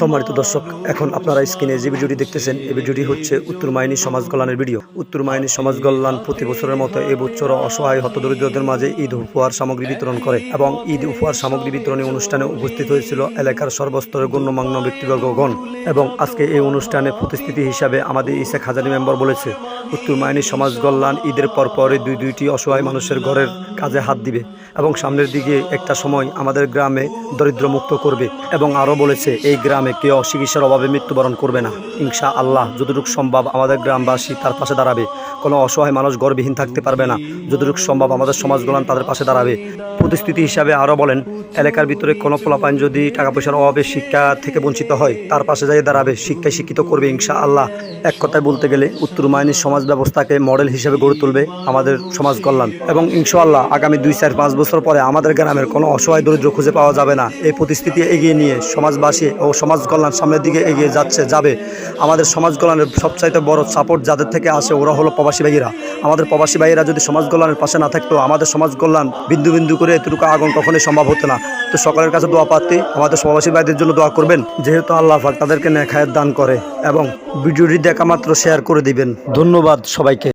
সম্মানিত দর্শক, এখন আপনারা স্ক্রিনে যে ভিডিওটি দেখতেছেন, এই ভিডিওটি হচ্ছে উত্তর মাইনী সমাজ কল্যাণের ভিডিও। উত্তর মাইনী সমাজ কল্যাণ প্রতি বছরের মতো এবছর বছর অসহায় হতদরিদ্রদের মাঝে ঈদ উপহার সামগ্রী বিতরণ করে এবং ঈদ উপহার সামগ্রী বিতরণী অনুষ্ঠানে উপস্থিত হয়েছিল এলাকার সর্বস্তরের গণ্যমান্য ব্যক্তিবর্গগণ। এবং আজকে এই অনুষ্ঠানে প্রতিস্থিতি হিসাবে আমাদের ইসেক হাজারি মেম্বার বলেছে উত্তর মাইনী সমাজ কল্যাণ ঈদের পর পরে দুই দুইটি অসহায় মানুষের ঘরের কাজে হাত দিবে এবং সামনের দিকে একটা সময় আমাদের গ্রামে দরিদ্র মুক্ত করবে এবং আরও বলেছে, এই গ্রামে কেউ চিকিৎসার অভাবে মৃত্যুবরণ করবে না। ইনশা আল্লাহ যতটুকু সম্ভব আমাদের গ্রামবাসী তার পাশে দাঁড়াবে। কোনো অসহায় মানুষ গর্বহীন থাকতে পারবে না। যতটুকু সম্ভব আমাদের সমাজগুলান তাদের পাশে দাঁড়াবে। প্রতিস্থিতি হিসাবে আরও বলেন, এলাকার ভিতরে কোনো পোলাপাইন যদি টাকা পয়সার অভাবে শিক্ষা থেকে বঞ্চিত হয়, তার পাশে যাই দাঁড়াবে। শিক্ষায় শিক্ষিত করবে ইনশা আল্লাহ এক কথায় বলতে গেলে উত্তর মাইনির সমাজ ব্যবস্থাকে মডেল হিসেবে গড়ে তুলবে আমাদের সমাজ কল্যাণ। এবং ইনশাআল্লাহ আগামী দুই, চার, পাঁচ বছর পরে আমাদের গ্রামের কোনো অসহায় দরিদ্র খুঁজে পাওয়া যাবে না। এই পরিস্থিতি এগিয়ে নিয়ে সমাজবাসী ও সমাজ কল্যাণ সামনের দিকে এগিয়ে যাচ্ছে, যাবে। আমাদের সমাজ কল্যাণের সবচাইতে বড় সাপোর্ট যাদের থেকে আসে ওরা হলো প্রবাসী ভাইয়েরা। আমাদের প্রবাসী ভাইয়েরা যদি সমাজ কল্যাণের পাশে না থাকতো, আমাদের সমাজ কল্যাণ বিন্দু বিন্দু করে এতটুকু আগুন কখনোই সম্ভব হতো না। তো সকলের কাছে দোয়া প্রার্থী, আমাদের প্রবাসী ভাইদের জন্য দোয়া করবেন। যেহেতু আল্লাহ তাদেরকে নেখায়ের দান করে। এবং ভিডিওটি দেখা মাত্র শেয়ার করে দিবেন। ধন্যবাদ সবাইকে।